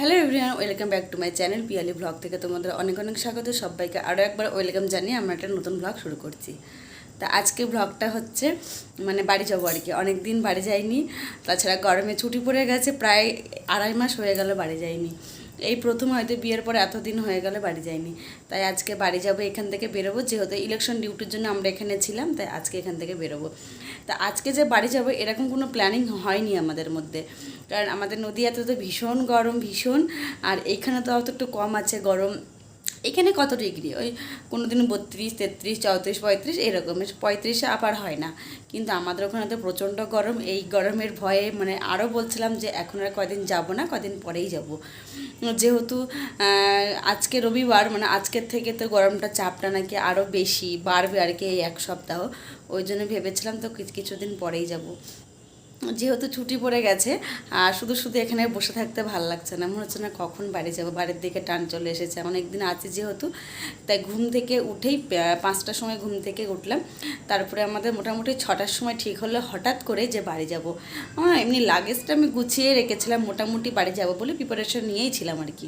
Hello everyone, welcome back to my channel Piyali blog থেকে তোমাদের অনেক অনেক স্বাগত। সবাইকে আরও একবার ওয়েলকাম জানিয়ে আমরা একটা নতুন ব্লগ শুরু করছি। তা আজকে ব্লগটা হচ্ছে মানে বাড়ি যাব আর কি। অনেক দিন বাড়ি যাইনি, তাছাড়া গরমে ছুটি পড়ে গেছে, প্রায় আড়াই মাস হয়ে গেল বাড়ি যাইনি। এই প্রথম হয়তো বিয়ের পর এতদিন হয়ে গেলে বাড়ি যায়নি তাই আজকে বাড়ি যাব, এখান থেকে বেরোবো। যেহেতু ইলেকশন ডিউটির জন্য আমরা এখানে ছিলাম, তাই আজকে এখান থেকে বেরোবো। তা আজকে যে বাড়ি যাব, এরকম কোনো প্ল্যানিং হয়নি আমাদের মধ্যে। কারণ আমাদের নদীয়াতে তো ভীষণ গরম, ভীষণ। আর এখানে তো অত একটু কম আছে গরম। এখানে কত ডিগ্রি? ওই কোনো দিন বত্রিশ, তেত্রিশ, চৌত্রিশ, পঁয়ত্রিশ এরকমের পঁয়ত্রিশে আবার হয় না। কিন্তু আমাদের ওখানে তো প্রচণ্ড গরম। এই গরমের ভয়ে মানে আরও বলছিলাম যে এখন আর কয়দিন যাব না কদিন পরেই যাব। যেহেতু আজকে রবিবার মানে আজকের থেকে তো গরমটা চাপটা নাকি আরও বেশি বাড়বে আর কি এই এক সপ্তাহ। ওই জন্য ভেবেছিলাম তো কিছু- কিছুদিন পরেই যাব। যেহেতু ছুটি পড়ে গেছে, আর শুধু শুধু এখানে বসে থাকতে ভালো লাগছে না। মনে হচ্ছে না কখন বাড়ি যাব, বাড়ির দিকে টান চলে এসেছে। অনেক দিন আছে যেহেতু, তাই ঘুম থেকে উঠেই পাঁচটার সময় ঘুম থেকে উঠলাম। তারপরে আমাদের মোটামুটি ছটার সময় ঠিক হলো, হঠাৎ করে যে বাড়ি যাব। আমার এমনি লাগেজটা আমি গুছিয়ে রেখেছিলাম, মোটামুটি বাড়ি যাব বলে প্রিপারেশন নিয়েই ছিলাম আর কি।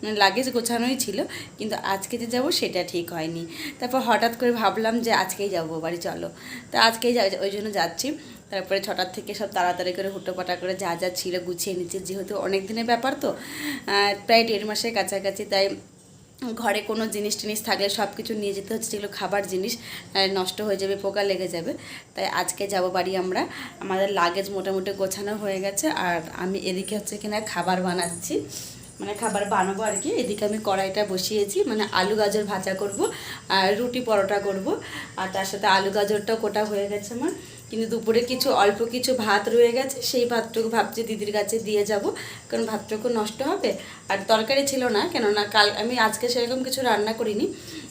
মানে লাগেজ গোছানোই ছিল, কিন্তু আজকে যে যাব সেটা ঠিক হয়নি। তারপর হঠাৎ করে ভাবলাম যে আজকেই যাব, বাড়ি চলো। তা আজকেই ওই জন্য যাচ্ছি। তারপরে ছটার থেকে সব তাড়াতাড়ি করে হুটোপাটা করে যা যা ছিল গুছিয়ে নিচ্ছি। যেহেতু অনেক দিনের ব্যাপার তো প্রায় দেড় মাসের কাছাকাছি, তাই ঘরে কোনো জিনিস টিনিস থাকলে সব কিছু নিয়ে যেতে হচ্ছে, যেগুলো খাবার জিনিস নষ্ট হয়ে যাবে, পোকা লেগে যাবে। তাই আজকে যাব বাড়ি আমরা। আমাদের লাগেজ মোটামুটি গোছানো হয়ে গেছে, আর আমি এদিকে হচ্ছে কিনা খাবার বানাচ্ছি। মানে খাবার বানাবো আর কি। এদিকে আমি কড়াইটা বসিয়েছি মানে আলু গাজর ভাজা করব, আর রুটি পরোটা করব, আর তার সাথে আলু গাজরটাও কোটা হয়ে গেছে আমার। কিন্তু দুপুরে কিছু, অল্প কিছু ভাত রয়ে গেছে, সেই ভাতটুকু ভাবছি দিদির কাছে দিয়ে যাব, কারণ ভাতটুকু নষ্ট হবে। আর তরকারি ছিল না, কেননা কাল, আমি আজকে সেরকম কিছু রান্না করিনি,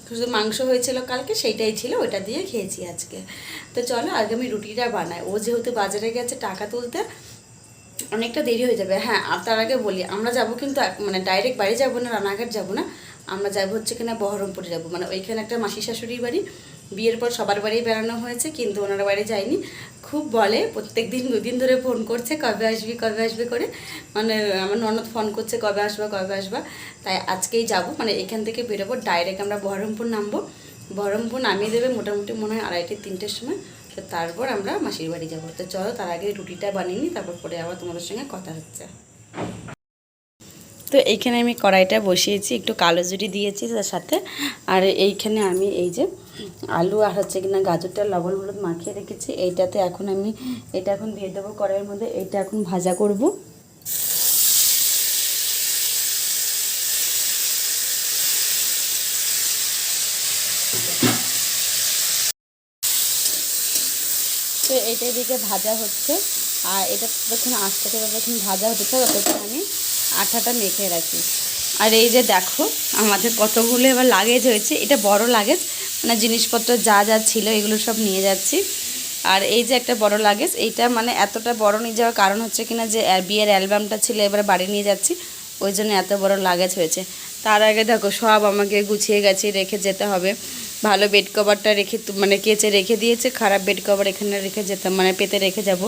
শুধু মাংস হয়েছিল কালকে, সেইটাই ছিল, ওটা দিয়ে খেয়েছি আজকে। তো চলো, আগে আমি রুটিটা বানাই। ও যেহেতু বাজারে গেছে টাকা তুলতে, অনেকটা দেরি হয়ে যাবে। হ্যাঁ আর তার আগে বলি, আমরা যাব কিন্তু মানে ডাইরেক্ট বাড়ি যাব না রানাঘাট যাব না, আমরা যাব হচ্ছে কিনা বহরমপুরে যাব। মানে ওইখানে একটা মাসি শাশুড়ির বাড়ি বিয়ের পর সবার বাড়ি বেড়ানো হয়েছে, কিন্তু ওনার বাড়ি যায়নি। খুব বলে, প্রত্যেক দিন দুদিন ধরে ফোন করছে, কবে আসবি, কবে আসবে করে। মানে আমার ননদ ফোন করছে, কবে আসবা কবে আসবা। তাই আজকেই যাব। মানে এখান থেকে বেরোবো ডাইরেক্ট আমরা বহরমপুর নামবো। বহরমপুর নামিয়ে দেবে মোটামুটি মনে হয় আড়াইটে, তিনটের সময়। তো তারপর আমরা মাসির বাড়ি যাব। তো চলো, তার আগে রুটিটা বানিয়ে নিই, তারপর পরে আবার তোমাদের সঙ্গে কথা হচ্ছে। তো এইখানে আমি কড়াইটা বসিয়েছি, একটু কালো জুড়ি দিয়েছি তার সাথে। আর এইখানে আমি এই যে আলু আর হচ্ছে কিনা গাজরটা লবণ হলুদ মাখিয়ে রেখেছি। এইটাতে এখন আমি, এটা এখন দিয়ে দেবো কড়াইয়ের মধ্যে এইটা এখন ভাজা করব। তো এইটা এদিকে ভাজা হচ্ছে। আর এটা যখন আস্তে করে যখন ভাজা হচ্ছে ততক্ষণ আমি আঠাটা মেখে রাখি। আর এই যে দেখো, আমাদের কতগুলো এবার লাগেজ হয়েছে, এটা বড় লাগেজ মানে জিনিসপত্র যা যা ছিল এগুলো সব নিয়ে যাচ্ছি। আর এই যে একটা বড় লাগেজ এইটা মানে এতটা বড় নিয়ে যাওয়ার কারণ হচ্ছে কিনা যে বিয়ের অ্যালবামটা ছিল, এবার বাড়ি নিয়ে যাচ্ছি, ওই জন্য এত বড় লাগেজ হয়েছে। তার আগে দেখো, সব আমাকে গুছিয়ে গেছে রেখে যেতে হবে। ভালো বেড কভারটা রেখে মানে কেচে রেখে দিয়েছে, খারাপ বেড কভার এখানে রেখে যেতে মানে পেতে রেখে যাব।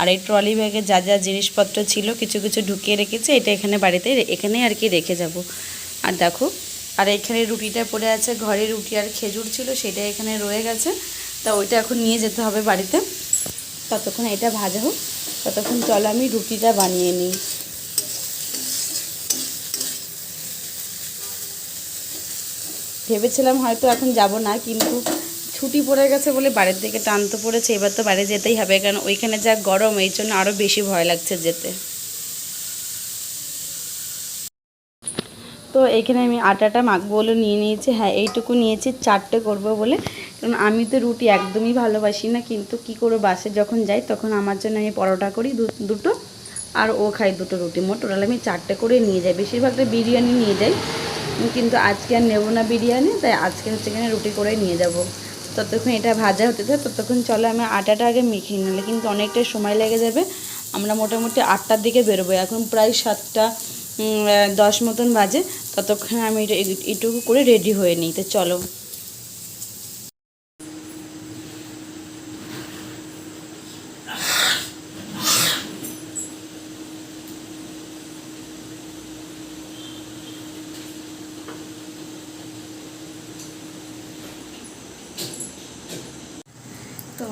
আর এই ট্রলি ব্যাগে যা যা জিনিসপত্র ছিল, কিছু কিছু ঢুকিয়ে রেখেছে, এটা এখানে বাড়িতে এখানেই আর কি রেখে যাব। আর দেখো আর এখানে রুটিটা পড়ে আছে, ঘরে রুটি আর খেজুর ছিল, সেটা এখানে রয়ে গেছে। তা ওইটা এখন নিয়ে যেতে হবে বাড়িতে। ততক্ষণ এটা ভাজা হোক, ততক্ষণ চলো আমি রুটিটা বানিয়ে নিই। ভেবেছিলাম হয়তো এখন যাব না, কিন্তু ছুটি পড়ে গেছে বলে বাড়ির দিকে টানতে পড়েছে, এবার তো বাড়ি যেতেই হবে, কারণ ওইখানে যা গরম, এই জন্য আরও বেশি ভয় লাগছে যেতে। তো এখানে আমি আটাটা মাখবো বলে নিয়ে নিয়েছি। হ্যাঁ এইটুকু নিয়েছি, চারটে করব বলে। কারণ আমি তো রুটি একদমই ভালোবাসি না, কিন্তু কি করে বাসে যখন যাই তখন আমার জন্য আমি পরোটা করি দুটো, আর ও খাই দুটো রুটি মোট। টোটাল আমি চারটে করে নিয়ে যাই। বেশিরভাগটা বিরিয়ানি নিয়ে যাই, কিন্তু আজকে আর নেব না বিরিয়ানি, তাই আজকে হচ্ছে রুটি করে নিয়ে যাব। ততক্ষণ এটা ভাজা হতে থাকে, ততক্ষণ চলো আমি আটাটা আগে মেখে নিলে কিন্তু অনেকটাই সময় লেগে যাবে। আমরা মোটামুটি আটটার দিকে বেরোবো, এখন প্রায় সাতটা দশ মতন বাজে। ততক্ষণ আমি এটা এটুকু করে রেডি হয়ে নিই। তো চলো।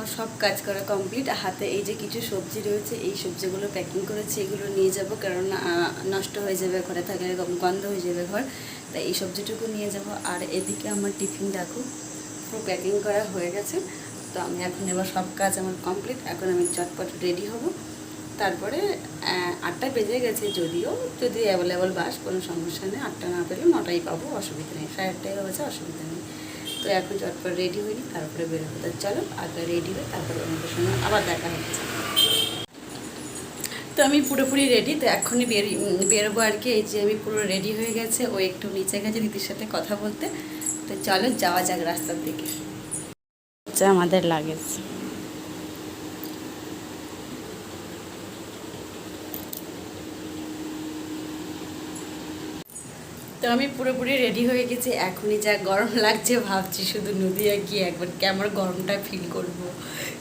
আমার সব কাজ করা কমপ্লিট হাতে এই যে কিছু সবজি রয়েছে, এই সবজিগুলো প্যাকিং করেছি, এগুলো নিয়ে যাব কারণ নষ্ট হয়ে যাবে ঘরে থাকলে গন্ধ হয়ে যাবে ঘর, তাই এই সবজিটুকু নিয়ে যাব। আর এদিকে আমার টিফিন দেখো পুরো প্যাকিং করা হয়ে গেছে, তো আমি এখন এবার সব কাজ আমার কমপ্লিট এখন আমি চটপট রেডি হব। তারপরে আটটা বেজে গেছে যদিও, যদি অ্যাভেলেবল বাস, কোনো সমস্যা নেই, আটটা না পেলে নটাই পাবো, অসুবিধা নেই, সাড়ে আটটাই হয়েছে অসুবিধা নেই। তো এখন চটপট রেডি হইনি তারপরে বেরোবো হতে চলো, আগে রেডি হয়ে তারপরে আমাদের সঙ্গে আবার দেখা হচ্ছে। তো আমি পুরোপুরি রেডি তো এখনই বের বেরোবো আর কি। এই যে আমি পুরো রেডি হয়ে গেছে, ও একটু নিচে গেছে দিদির সাথে কথা বলতে। তো চলো, যাওয়া যাক রাস্তার দিকে। আমাদের লাগেজ। তো আমি পুরোপুরি রেডি হয়ে গেছি। এখনই যা গরম লাগছে ভাবছি শুধু নদীয়া গিয়ে একবার কেমন গরমটা ফিল করব।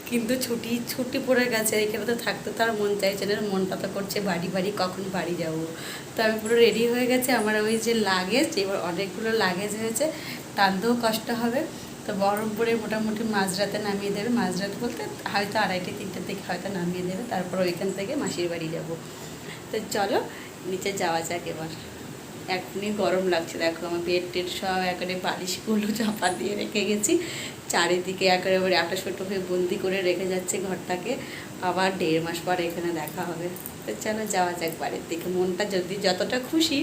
কিন্তু ছুটি ছুটি পড়ে গেছে, এখানে তো থাকতে তার মন চাইছে না মনটা তো করছে বাড়ি বাড়ি, কখন বাড়ি যাব। তো আমি পুরো রেডি হয়ে গেছি, আমার ওই যে লাগেজ এবার অনেকগুলো লাগেজ হয়েছে, টানতেও কষ্ট হবে। তো বহরমপুরে মোটামুটি মাঝরাতে নামিয়ে দেবে। মাঝরাত বলতে হয়তো আড়াইটে, তিনটের দিকে হয়তো নামিয়ে দেবে। তারপর ওইখান থেকে মাসির বাড়ি যাব। তো চলো, নিচে যাওয়া যাক এবার। এখনই গরম লাগছে। দেখো আমার বেড টেড সব একেবারে বালিশগুলো চাপা দিয়ে রেখে গেছি। চারিদিকে একেবারে একটা ছোটো হয়ে বন্দি করে রেখে যাচ্ছে ঘরটাকে। আবার দেড় মাস পর এখানে দেখা হবে। তো চলো যাওয়া যাক বাড়ির দিকে। মনটা যদি যতটা খুশি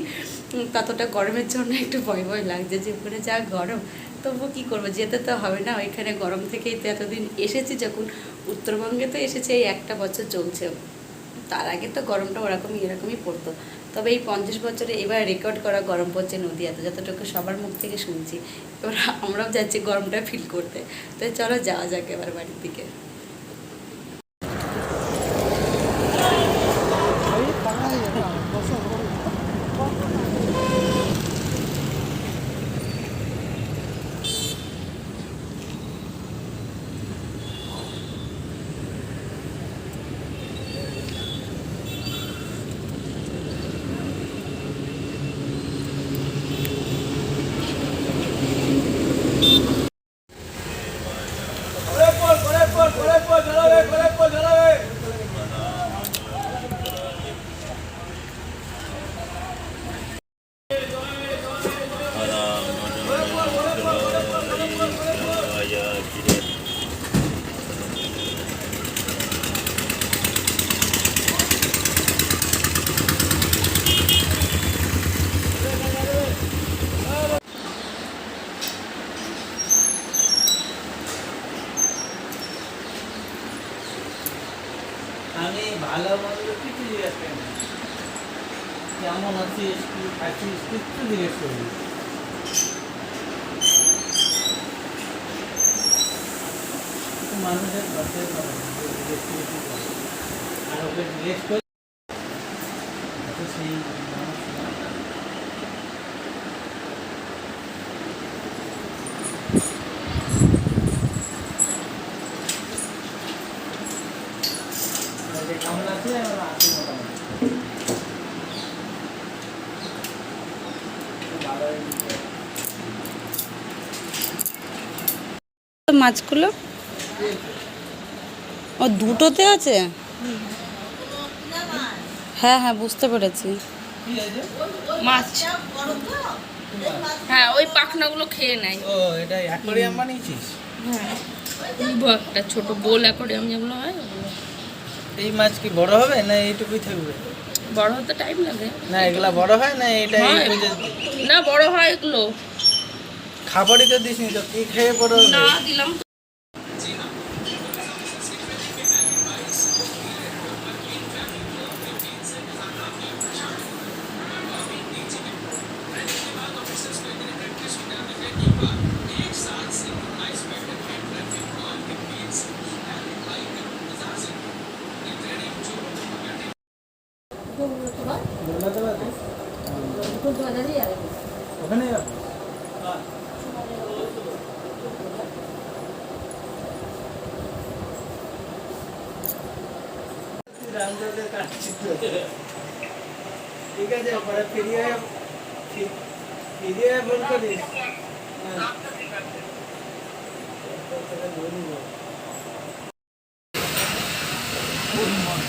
ততটা গরমের জন্য একটু ভয় ভয় লাগছে যে উপরে যা গরম তবু কী করব? যেতে তো হবে না। ওইখানে গরম থেকেই তো এতদিন এসেছি। যখন উত্তরবঙ্গে তো এসেছে, এই একটা বছর চলছে। তার আগে তো গরমটা ওরকমই, এরকমই পড়তো। তবে এই পঞ্চাশ বছরে এবার রেকর্ড করা গরম পড়ছে নদীয়াতে, যতটুকু সবার মুখ থেকে শুনছি। এবার আমরাও যাচ্ছি গরমটা ফিল করতে। তাই চলো যাওয়া যাক এবার বাড়ির দিকে ঘরে পড়, ঘরে পড়, ঘরে পড়, ঝালাবে, ঘরে পড়, ঝালাবে। কেমন আছিস কি খাচ্ছিস কিচ্ছু জিজ্ঞেস করবি মানুষের করে আর ওকে জিজ্ঞেস করি সেই মানুষ না। কেমন মোটামুটি মাছগুলো? ও দুটোতে আছে? হ্যাঁ হ্যাঁ বুঝতে পেরেছি। মাছ। হ্যাঁ ওই পাখনাগুলো খেয়ে নেয়। ও এটা অ্যাকোরিয়াম বানিয়েছিস? হ্যাঁ। একটা ছোট বোল অ্যাকোরিয়াম যেগুলো হয় এই মাছ কি বড় হবে না এইটুকুই থাকবে? বড় হতে টাইম লাগে। না এগুলা বড় হয় না এটা না বড় হয় এগুলো। খাবারই তো দিসনি তো কি খেয়ে বড় না দিলাম। ওখানে রাখো। রামদেবের কাটছি তো। ঠিক আছে পরে ফিরিয়ে ফি- ফিরিয়ে ফোন করিস হ্যাঁ। মন